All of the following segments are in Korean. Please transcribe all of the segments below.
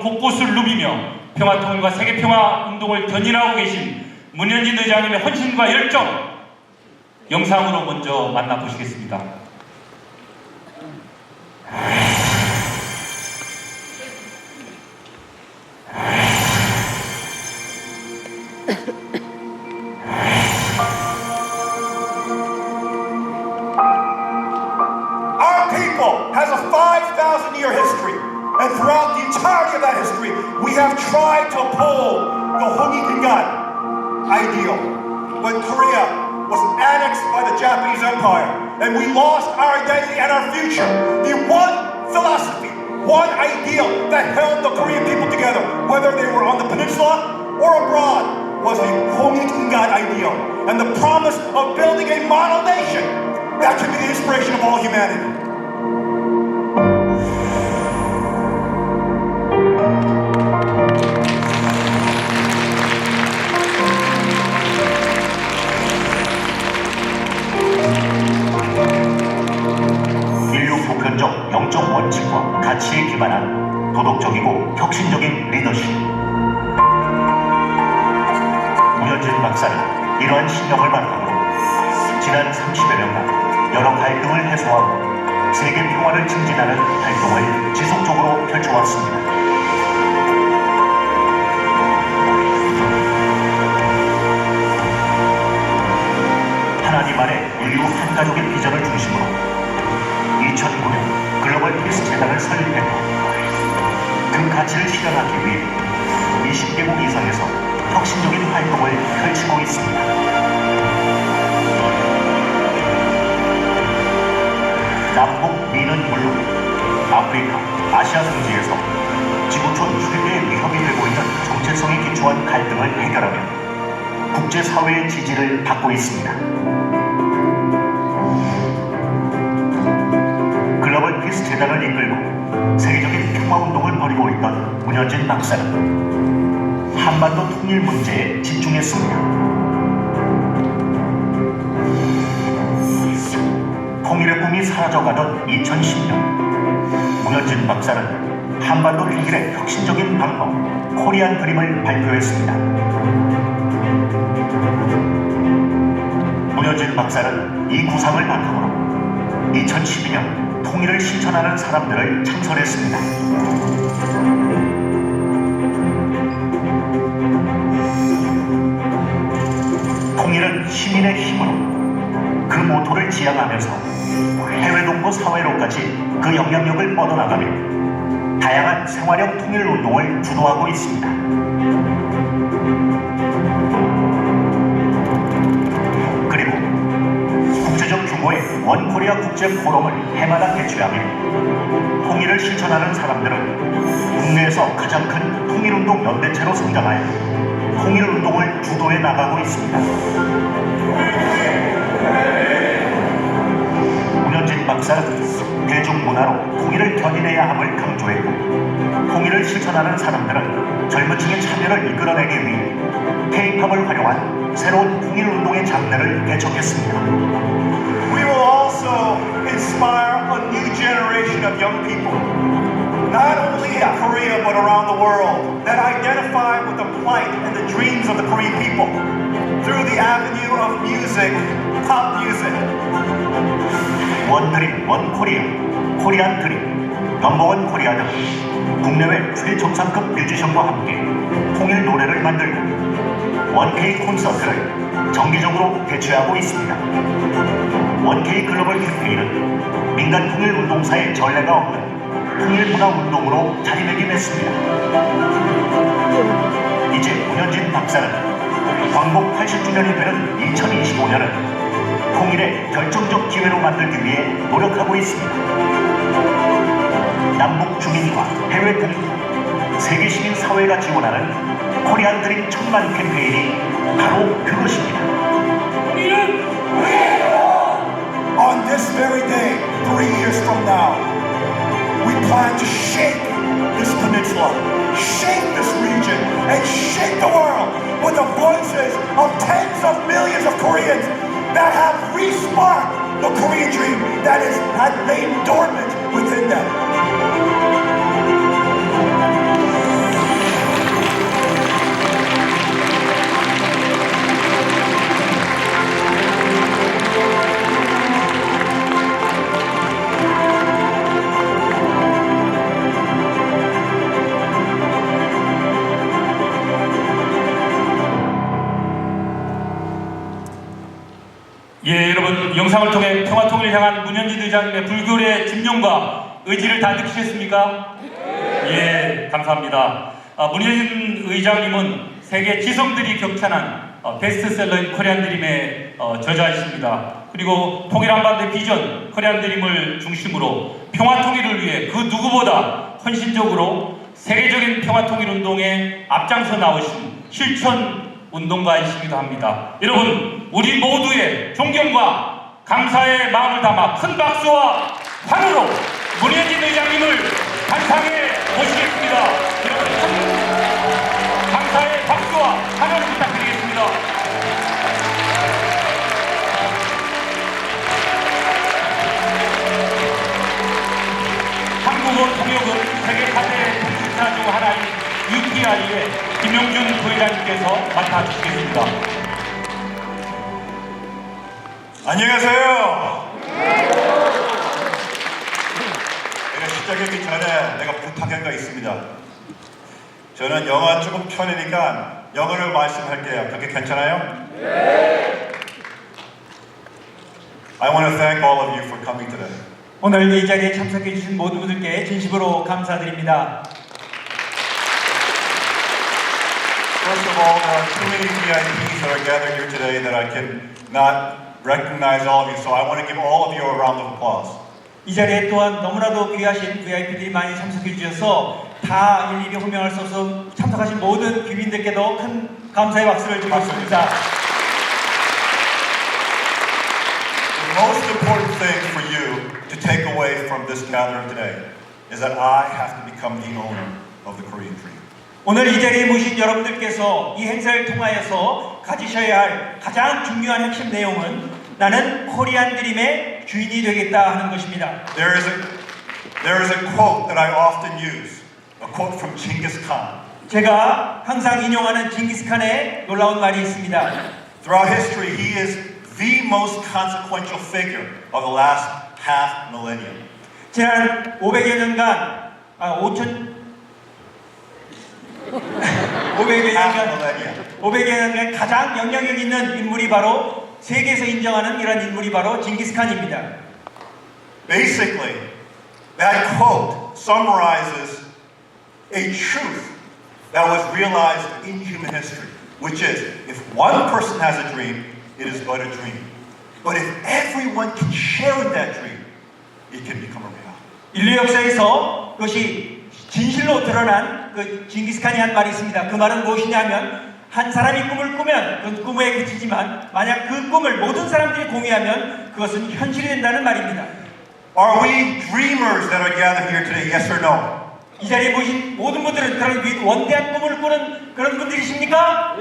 곳곳을 누비며 평화통일과 세계평화 운동을 견인하고 계신 문현진 의장님의 헌신과 열정 영상으로 먼저 만나보시겠습니다. One ideal that held the Korean people together, whether they were on the peninsula or abroad, was the Hongikingan ideal. And the promise of building a model nation that can be the inspiration of all humanity. 평화를 증진하는 활동을 지속적으로 펼쳐왔습니다. 하나님 안에 인류 한 가족의 비전을 중심으로 2009년 글로벌 피스 재단을 설립했고 그 가치를 실현하기 위해 20개국 이상에서 혁신적인 활동을 펼치고 있습니다. 미는 물론 아프리카, 아시아 등지에서 지구촌 휴대의 위협이 되고 있는 정체성에 기초한 갈등을 해결하며 국제사회의 지지를 받고 있습니다. 글로벌 피스 재단을 이끌고 세계적인 평화 운동을 벌이고 있던 문현진 박사는 한반도 통일 문제에 집중했습니다. 꿈이 사라져가던 2010년 문현진 박사는 한반도 해결의 혁신적인 방법 코리안 드림을 발표했습니다. 문현진 박사는 이 구상을 바탕으로 2012년 통일을 실천하는 사람들을 창설했습니다. 통일은 시민의 힘으로 그 모토를 지향하면서 해외 동포 사회로까지 그 영향력을 뻗어나가며 다양한 생활형 통일 운동을 주도하고 있습니다. 그리고 국제적 규모의 원코리아 국제 포럼을 해마다 개최하며 통일을 실천하는 사람들은 국내에서 가장 큰 통일운동 연대체로 성장하여 통일운동을 주도해 나가고 있습니다. 문현진 박사는 대중 문화로 통일을 견인해야 함을 강조했고 통일을 실천하는 사람들은 젊은 층의 참여를 이끌어내기 위해 K-팝을 활용한 새로운 통일운동의 장르를 개척했습니다. We will also inspire a new generation of young people, not only in Korea but around the world, that identify with the plight and the dreams of the Korean people through the avenue of music, pop music. 원드림, 원코리아, 코리안 드림, 넘버원 코리아 등 국내외 최정상급 뮤지션과 함께 통일 노래를 만들고 원케이 콘서트를 정기적으로 개최하고 있습니다. 원케이 글로벌 캠페인은 민간 통일 운동사의 전례가 없는 통일 문화 운동으로 자리매김했습니다. 이제 문현진 박사는 광복 80주년이 되는 2025년을 통일의 결정적 기회로 만들기 위해 노력하고 있습니다. 남북 주민과 해외 공동, 세계 시민 사회가 지원하는 코리안 드림 천만 캠페인이 바로 그것입니다. On this very day, three years from now, we plan to shake this peninsula, shake this region, and shake the world with the voices of tens of millions of Koreans that have re-sparked the Korean dream that is had lain dormant within them. 통일을 향한 문현진 의장님의 불교의 집념과 의지를 다 느끼셨습니까? 예, 감사합니다. 아, 문현진 의장님은 세계 지성들이 격찬한 어, 베스트셀러인 코리안 드림의 어, 저자이십니다. 그리고 통일 한반도 비전 코리안 드림을 중심으로 평화 통일을 위해 그 누구보다 헌신적으로 세계적인 평화 통일 운동에 앞장서 나오신 실천 운동가이시기도 합니다. 여러분, 우리 모두의 존경과 감사의 마음을 담아 큰 박수와 환호로 문현진 의장님을 단상에 모시겠습니다. 여러분, 큰 감사의 박수와 환호를 부탁드리겠습니다. 한국어 통역은 세계 4대 통신사 중 하나인 UTI의 김용준 부회장님께서 맡아주시겠습니다. 안녕하세요. 내가 시작하기 전에 내가 부탁한 거 있습니다. 저는 영어 조금 편하니까 영어를 말씀할게요. 그게 괜찮아요? I want to thank all of you for coming today. 오늘 이 자리에 참석해 주신 모든 분들께 진심으로 감사드립니다. First of all, there are too many VIPs that are gathered here today that I can not recognize all of you, so I want to give all of you a round of applause. 이 자리에 또한 너무나도 귀하신 VIP들이 많이 참석해 주셔서 다 일일이 호명할 수 없어 참석하신 모든 귀빈들께도 큰 감사의 박수를 드리고 싶습니다. The most important thing for you to take away from this gathering today is that I have to become the owner of the Korean dream. 오늘 이 자리에 모신 여러분들께서 이 행사를 통하여서 가지셔야 할 가장 중요한 핵심 내용은 나는 코리안 드림의 주인이 되겠다 하는 것입니다. There is a there is a quote that I often use, a quote from Genghis Khan. 제가 항상 인용하는 징기스칸의 놀라운 말이 있습니다. Throughout history, he is the most consequential figure of the last half millennium. 지난 500여 년간 아 5천 500여 Half 년간 millennium. 500여 년간 가장 영향력 있는 인물이 바로 세계에서 인정하는 이런 인물이 바로 징기스칸입니다. Basically, that quote summarizes a truth that was realized in human history, which is if one person has a dream, it is but a dream. But if everyone can share in that dream, it can become a reality. 인류 역사에서 그것이 진실로 드러난 그 징기스칸이 한 말이 있습니다. 그 말은 무엇이냐면 한 사람이 꿈을 꾸면 그건 꿈에 그치지만 만약 그 꿈을 모든 사람들이 공유하면 그것은 현실이 된다는 말입니다. Are we dreamers that are gathered here today? Yes or no? 이 자리에 모신 모든 분들은 그런 위- 원대한 꿈을 꾸는 그런 분들이십니까?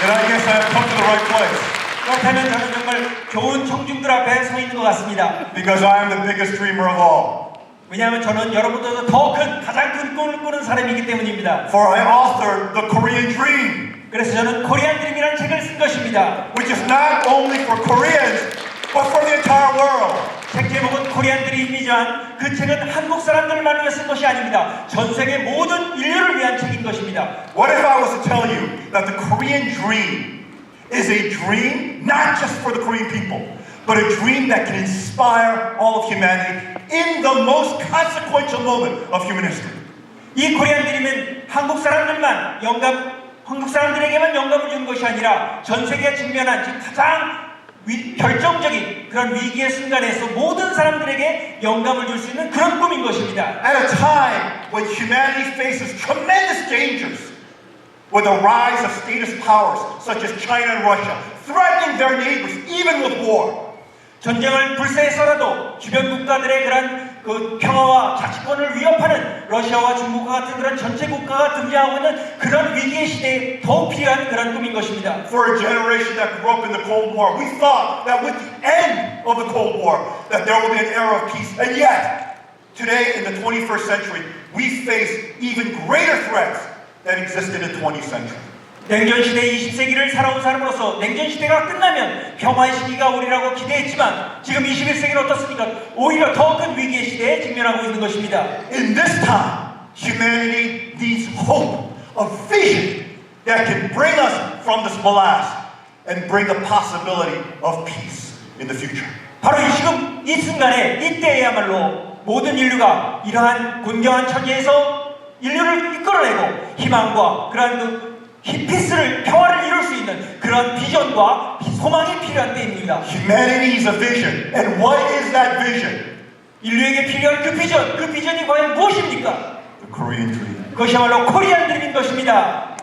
Then I guess I have come to the right place 그렇다면 저는 정말 좋은 청중들 앞에 서 있는 것 같습니다. because I am the biggest dreamer of all. 왜냐하면 저는 여러분들보다 더 큰, 가장 큰 꿈을 꾸는 사람이기 때문입니다. For I authored the Korean Dream, 그래서 저는 코리안 드림이라는 책을 쓴 것입니다. which is not only for Koreans, but for the entire world. 책 제목은 코리안 드림이지만 그 책은 한국 사람들만 위해 쓴 것이 아닙니다. 전 세계 모든 인류를 위한 책인 것입니다. What if I was to tell you that the Korean dream is a dream not just for the Korean people, but a dream that can inspire all of humanity in the most consequential moment of human history? 이 코리안 드림은 한국 사람들만 영감, 한국 사람들에게만 영감을 주는 것이 아니라 전 세계가 직면한 지금 가장 위- 결정적인 그런 위기의 순간에서 모든 사람들에게 영감을 줄 수 있는 그런 꿈인 것입니다. At a time when humanity faces tremendous dangers, with the rise of statist powers such as China and Russia threatening their neighbors, even with war. 전쟁을 불사해서라도 주변 국가들의 그런 그 평화와 자치권을 위협하는 러시아와 중국과 같은 그런 전체 국가가 등장하고 있는 그런 위기의 시대에 더욱 필요한 그런 꿈인 것입니다. For a generation that grew up in the Cold War, we thought that with the end of the Cold War, that there will be an era of peace. And yet, today in the 21st century, we face even greater threats that existed in the 20th century. 냉전 시대 20세기를 살아온 사람으로서 냉전 시대가 끝나면 평화의 시기가 오리라고 기대했지만 지금 21세기는 어떻습니까? 오히려 더 큰 위기의 시대에 직면하고 있는 것입니다. In this time, humanity needs hope, a vision that can bring us from this morass and bring the possibility of peace in the future. 바로 이 지금 이 순간에 이때야말로 모든 인류가 이러한 곤경한 처지에서 인류를 이끌어내고 희망과 그러한 그 히- 피스를 평화를 이룰 수 있는 그런 비전과 소망이 필요한 때입니다. Humanity is a vision. And what is that vision? 인류에게 필요한 그 비전, 그 비전이 과연 무엇입니까? The Korean dream. 그것이야말로 코리안 드림인 것입니다.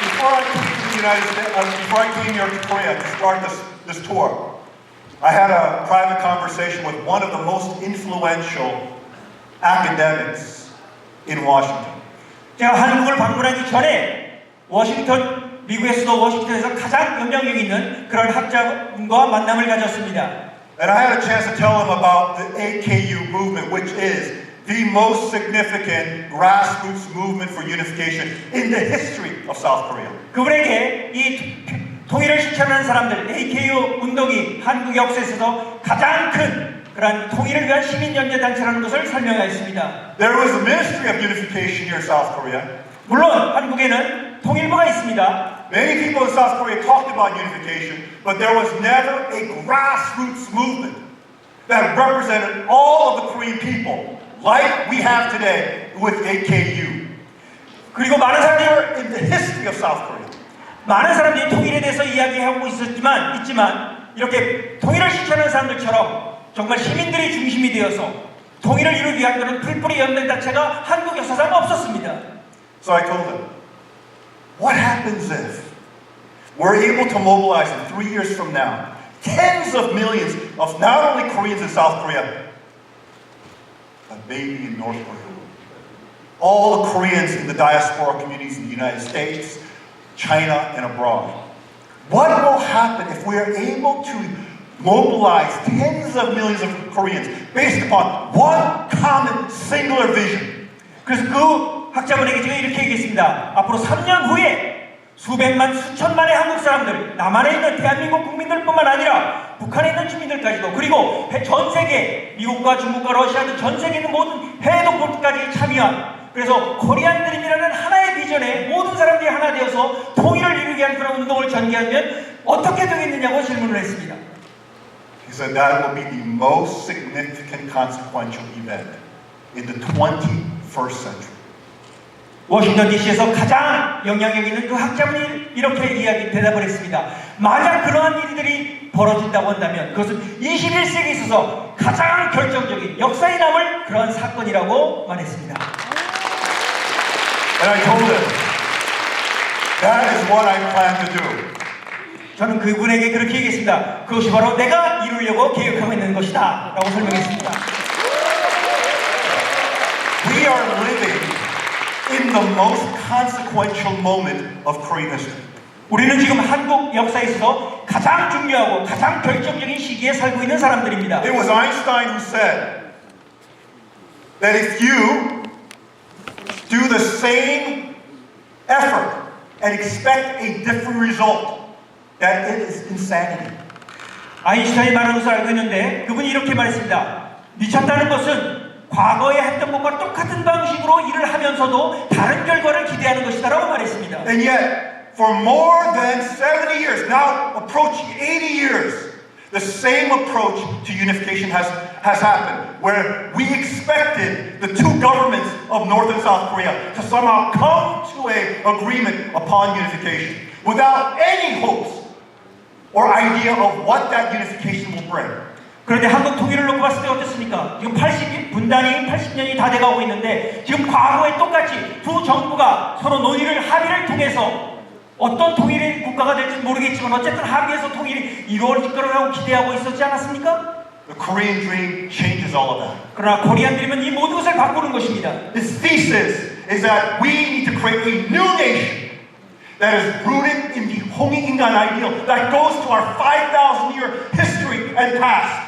Before I came to the United States, uh, before I came here to Korea to start this, this tour, I had a private conversation with one of the most influential academics in Washington. 제가 한국을 방문하기 전에 워싱턴, 미국의 수도 워싱턴에서 가장 영향력 있는 그런 학자분과 만남을 가졌습니다. And I had a chance to tell him about the AKU movement, which is the most significant grassroots movement for unification in the history of South Korea. 그분에게 이 통일을 실천하는 사람들, AKU 운동이 한국 역사에서도 가장 큰 그런 통일을 위한 시민 연대 단체라는 것을 설명하였습니다. There was a ministry of unification here in South Korea. 물론 한국에는 통일부가 있습니다. Many people in South Korea talked about unification, but there was never a grassroots movement that represented all of the Korean people, like we have today with AKU. 그리고 많은 사람들이 in the history of South Korea. 많은 사람들이 통일에 대해서 이야기하고 있었지만 있지만 이렇게 통일을 실천하는 사람들처럼 정말 시민들이 중심이 되어서 통일을 이루기 위한 그런 풀뿌리 연맹 자체가 한국 역사상 없었습니다. So I told them, what happens if we're able to mobilize in three years from now tens of millions of not only Koreans in South Korea, but maybe in North Korea? All the Koreans in the diaspora communities in the United States, China, and abroad. What will happen if we are able to mobilize tens of millions of Koreans based upon one common singular vision? 그래서 그 학자분에게 제가 이렇게 얘기했습니다. 앞으로 3년 후에 수백만, 수천만의 한국 사람들, 남한에 있는 대한민국 국민들뿐만 아니라 북한에 있는 주민들까지도 그리고 해- 전 세계, 미국과 중국과 러시아 등 전 세계 있는 모든 해외 동포까지 참여한 그래서 코리안 드림이라는 하나의 비전에 모든 사람들이 하나 되어서 통일을 이루기 위한 그런 운동을 전개하면 어떻게 되겠느냐고 질문을 했습니다. He said that will be the most significant consequential event in the 21st century. 워싱턴 DC에서 가장 영향력 있는 그 학자분이 이렇게 이야기 대답을 했습니다. 만약 그러한 일들이 벌어진다고 한다면 그것은 21세기에 있어서 가장 결정적인 역사에 남을 그러한 사건이라고 말했습니다. And I told him, that is what I plan to do. 저는 그분에게 그렇게 얘기했습니다. 그것이 바로 내가 이루려고 계획하고 있는 것이다. 라고 설명했습니다. We are living in the most consequential moment of Korean history. 우리는 지금 한국 역사에 있어서 가장 중요하고 가장 결정적인 시기에 살고 있는 사람들입니다. It was Einstein who said that if you do the same effort and expect a different result, that it is insanity. 아인슈타인이 말하는 것을 알고 있는데 그분이 이렇게 말했습니다. 미쳤다는 것은 과거에 했던 것과 똑같은 방식으로 일을 하면서도 다른 결과를 기대하는 것이다라고 말했습니다. And yet, for more than 70 years, now approaching 80 years, the same approach to unification has, has happened, where we expected the two governments of North and South Korea to somehow come to an agreement upon unification without any hopes or idea of what that unification will bring. 그런데 한국 통일을 놓고 봤을 때 어떻습니까? 지금 80 분단이 80년이 다 돼가고 있는데 지금 과거에 똑같이 두 정부가 서로 논의를 합의를 통해서 어떤 통일의 국가가 될지 모르겠지만 어쨌든 합의해서 통일이 이루어질 거라고 기대하고 있었지 않았습니까? The Korean dream changes all of that. 그러나 코리안들이면 이 모든 것을 바꾸는 것입니다. His thesis is that we need to create a new nation that is rooted in the Hongi-Ingan ideal that goes to our 5,000 year history and past.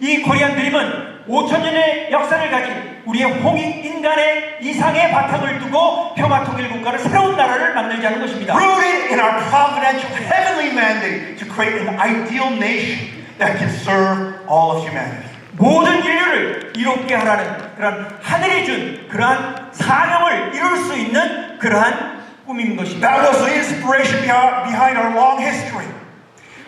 이 코리안 드림은 5천년의 역사를 가진 우리의 홍익 인간의 이상의 바탕을 두고 평화 통일 국가를 새로운 나라를 만들자는 것입니다. Rooted in our providential heavenly mandate to create an ideal nation that can serve all of humanity. 모든 인류를 이롭게 하라는 그런 하늘이 준 그러한 사명을 이룰 수 있는 그러한 꿈인 것입니다. That was the inspiration behind, our long history.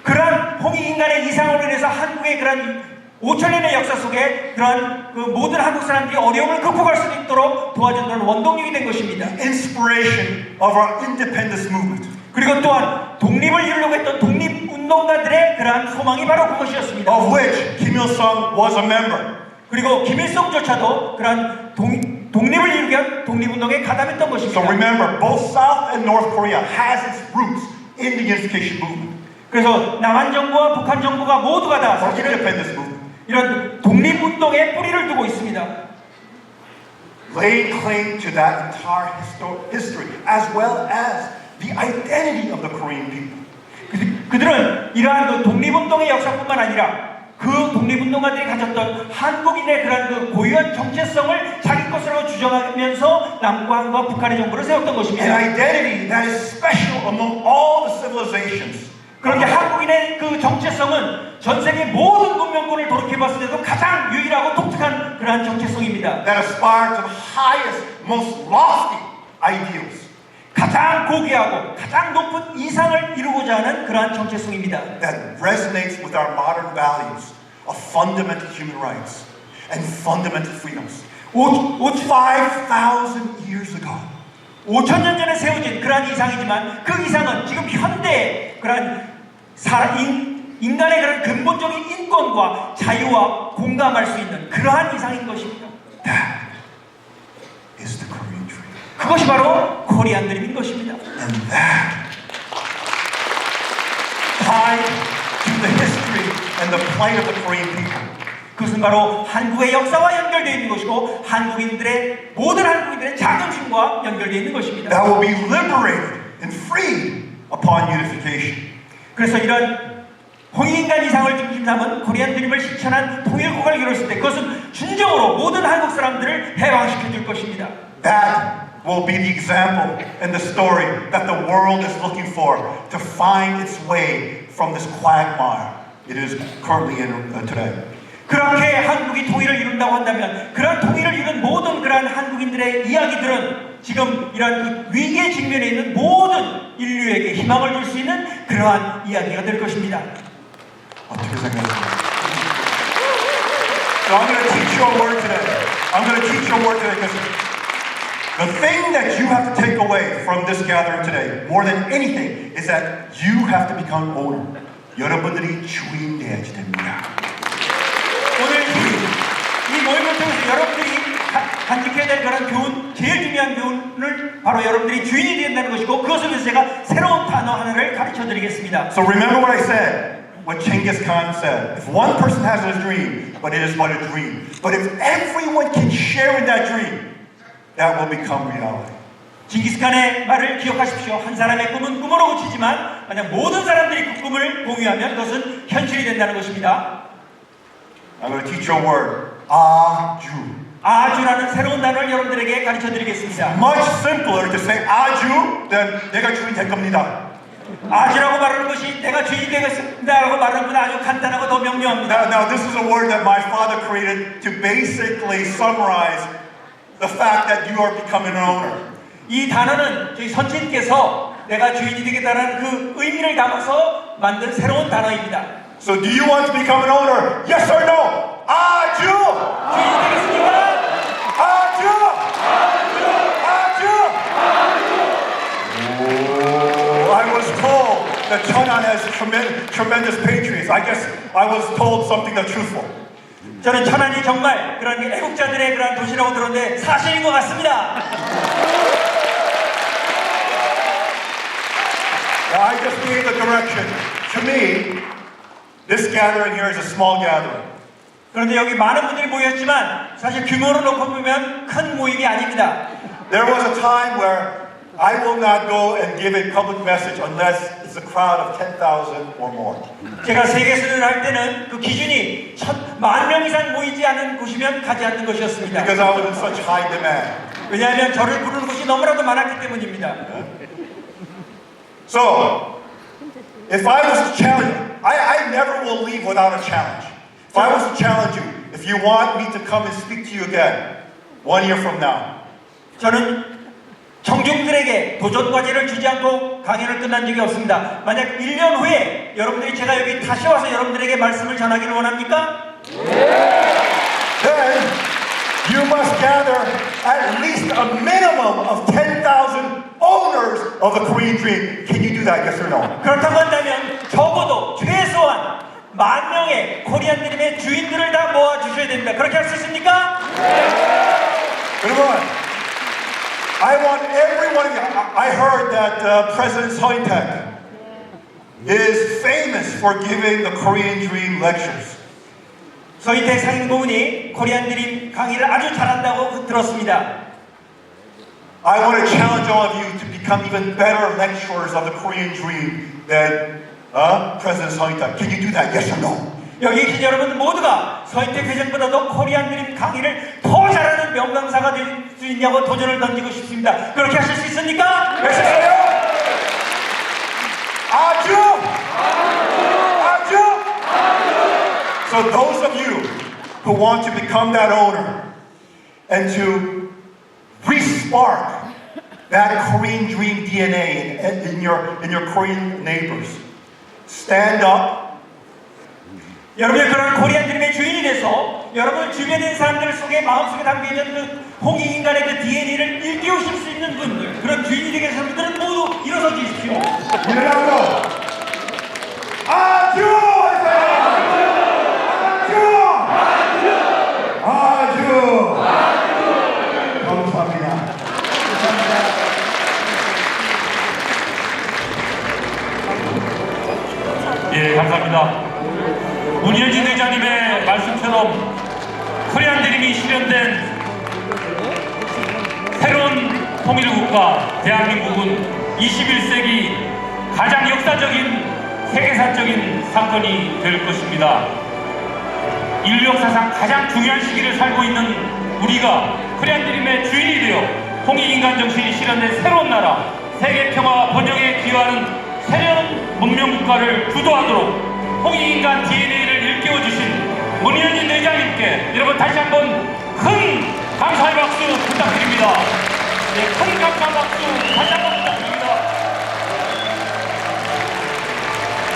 그러한 홍익 인간의 이상으로 인해서 한국의 그런 5천 년의 역사 속에 그러한 그 모든 한국 사람들이 어려움을 극복할 수 있도록 도와준다는 원동력이 된 것입니다. Inspiration of our independence movement. 그리고 또한 독립을 이루려고 했던 독립 운동가들의 그러한 소망이 바로 그것이었습니다. of which Kim Il Sung was a member. 그리고 김일성조차도 그러한 동, 독립을 이루기 위한 독립운동에 가담했던 So 것입니다. remember, both South and North Korea has its roots in the unification movement 그래서 남한 정부와 북한 정부가 모두가 다 사실은. 이런 독립운동에 뿌리를 두고 있습니다. Laying claim to that entire histo- history as well as the identity of the Korean people. 그- 그들은 이러한 그 독립운동의 역사뿐만 아니라 그 독립운동가들이 가졌던 한국인의 그런 그 고유한 정체성을 자기 것으로 주장하면서 남한과 북한의 정부를 세웠던 An 것입니다. identity that is special among all the civilizations. 그런데 한국인의 그 정체성은 전 세계 모든 문명권을 돌이켜봤을 때도 가장 유일하고 독특한 그러한 정체성입니다. that aspire to the highest, most lofty ideals 가장 고귀하고 가장 높은 이상을 이루고자 하는 그러한 정체성입니다. that resonates with our modern values of fundamental human rights and fundamental freedoms. 오, 오, 5,000 years ago, 5천 년 전에 세워진 그러한 이상이지만 그 이상은 지금 현대 그러한 사, 인, 인간의 그런 근본적인 인권과 자유와 공감할 수 있는 그러한 이상인 것입니다. that is the dream. 그것이 바로 코리안 드림인 것입니다. And that, tied to the history and the plight of the Korean people, 그것은 바로 한국의 역사와 연결되어 있는 것이고 한국인들의 모든 한국인들의 자존심과 연결되어 있는 것입니다. that will be liberated and freed upon unification. 그래서 이런 홍익인간 이상을 중심 삼은 코리안 드림을 실천한 통일국가를 이뤘을 때 그것은 진정으로 모든 한국 사람들을 해방시켜 줄 것입니다. That will be the example and the story that the world is looking for to find its way from this quagmire it is currently in uh, today. 그렇게 한국이 통일을 이룬다고 한다면 그런 통일을 이룬 모든 그러한 한국인들의 이야기들은 지금 이러한 그 위기에 직면해 있는 모든 인류에게 희망을 줄 수 있는 그러한 이야기가 될 것입니다. 어떻게 생각하세요? So I'm going to teach you a word today. I'm going to teach you a word today because the thing that you have to take away from this gathering today, more than anything, is that you have to become owner. 여러분들이 주인 돼야지 됩니다. 오늘 이, 이 모임을 통해서 여러분들이 가- 간직해야 될 그런 교훈, 제일 중요한 교훈을 바로 여러분들이 주인이 된다는 것이고 그것을 위해서 제가 새로운 단어 하나를 가르쳐 드리겠습니다. So remember what I said, what Genghis Khan said. If one person has a dream, but it is but a dream. But if everyone can share in that dream, that will become reality. 징기스칸의 말을 기억하십시오. 한 사람의 꿈은 꿈으로 그치지만 만약 모든 사람들이 그 꿈을 공유하면 그것은 현실이 된다는 것입니다. I'm going to teach you a word. 아주. 아주라는 새로운 단어를 여러분들에게 가르쳐 드리겠습니다. Much simpler to say 아주 than 내가 주인 될 겁니다. 아주라고 말하는 것이 내가 주인이 되겠습니다라고 말하는 것은 아주 간단하고 더 명료합니다. Now, now, this is a word that my father created to basically summarize the fact that you are becoming an owner. 이 단어는 저희 선생님께서 내가 주인이 되겠다는 그 의미를 담아서 만든 새로운 단어입니다. So, do you want to become an owner? Yes or no? 아주! 주인이 되겠습니까? 아주! 아주! Oh, I was told that Cheonan has tremendous, tremendous patriots. I guess I was told something that's truthful. 저는 천안이 정말 그런 애국자들의 그런 도시라고 들었는데 사실인 것 같습니다. I just gave the direction. To me, this gathering here is a small gathering. 그런데 여기 많은 분들이 모였지만 사실 규모로 놓고 보면 큰 모임이 아닙니다. There was a time where I will not go and give a public message unless it's a crowd of 10,000 or more. 제가 세계 수련을 할 때는 그 기준이 만명 이상 모이지 않은 곳이면 가지 않는 것이었습니다. Because I was in such high demand. 왜냐하면 저를 부르는 곳이 너무나도 많았기 때문입니다. So, if I was to challenge I, I never will leave without a challenge. If I was to challenge you, if you want me to come and speak to you again, one year from now, 저는 청중들에게 도전 과제를 주지 않고 강연을 끝난 적이 없습니다. 만약 1년 후에 여러분들이 제가 여기 다시 와서 여러분들에게 말씀을 전하기를 원합니까? Then you must gather at least a minimum of 10,000 owners of the Korean dream. Can you do that? Yes or no? 그렇다고 한다면 적어도 최소한 만 명의 코리안 드림의 주인들을 다 모아 주셔야 됩니다. 그렇게 할 수 있습니까? Everyone, I want every one of you. I I heard that uh, President Sointek is famous for giving the Korean dream lectures. 서희태 상임고문이 코리안 드림 강의를 아주 잘한다고 들었습니다. I want to challenge all of you to become even better lecturers of the Korean dream than uh, President Sointek. Can you do that? Yes or no? 여기 계신 여러분 모두가 서희태 회장보다도 코리안 드림 강의를 더 잘하는 명강사가 될 수 있냐고 도전을 던지고 싶습니다. 그렇게 하실 수 있습니까? No? 아주! 아주! So those of you who want to become that owner and to re-spark that Korean dream DNA in, in your, in your Korean neighbors, stand up 여러분이 그런 코리안 드림의 주인이 돼서 여러분 주변에 있는 사람들 속에 마음속에 담겨있는 그 홍익 인간의 그 DNA를 일깨우실 수 있는 분들 그런 주인이 되게 되신 분들은 모두 일어서 주십시오. 일어나고 아주 아주 아주 아주 감사합니다. 예, 감사합니다. 문현진 의장님의 말씀처럼 코리안 드림이 실현된 새로운 통일국가 대한민국은 21세기 가장 역사적인 세계사적인 사건이 될 것입니다. 인류 역사상 가장 중요한 시기를 살고 있는 우리가 코리안 드림의 주인이 되어 홍익인간 정신이 실현된 새로운 나라, 세계 평화와 번영에 기여하는 새로운 문명 국가를 주도하도록 홍익인간 DNA 를 일깨워주신 문현진 의장님께 여러분 다시 한번 큰 감사의 박수 부탁드립니다. 네, 큰 감사 박수 다시 한번